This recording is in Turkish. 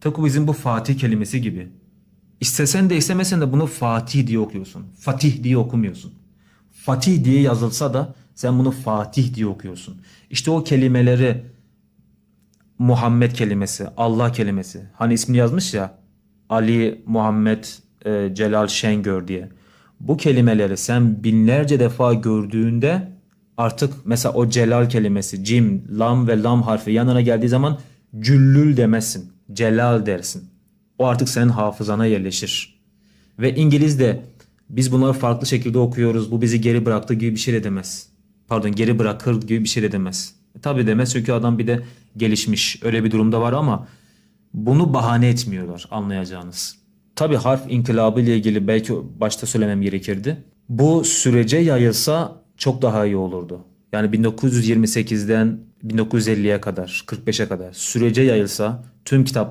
Tıpkı bizim bu Fatih kelimesi gibi. İstesen de istemesen de bunu Fatih diye okuyorsun. Fatih diye okumuyorsun. Fatih diye yazılsa da sen bunu Fatih diye okuyorsun. İşte o kelimeleri Muhammed kelimesi, Allah kelimesi. Hani ismini yazmış ya Ali Muhammed e, Celal Şengör diye. Bu kelimeleri sen binlerce defa gördüğünde artık mesela o Celal kelimesi cim, lam ve lam harfi yanına geldiği zaman cüllül demezsin. Celal dersin. O artık senin hafızana yerleşir. Ve İngiliz'de biz bunları farklı şekilde okuyoruz. Bu bizi geri bıraktı gibi bir şey de demez. Pardon geri bırakır gibi bir şey de demez. E, tabii demez çünkü adam bir de gelişmiş. Öyle bir durumda var ama bunu bahane etmiyorlar anlayacağınız. Tabii harf inkılabı ile ilgili belki başta söylemem gerekirdi. Bu sürece yayılsa çok daha iyi olurdu. Yani 1928'den 1950'ye kadar, 45'e kadar sürece yayılsa tüm kitap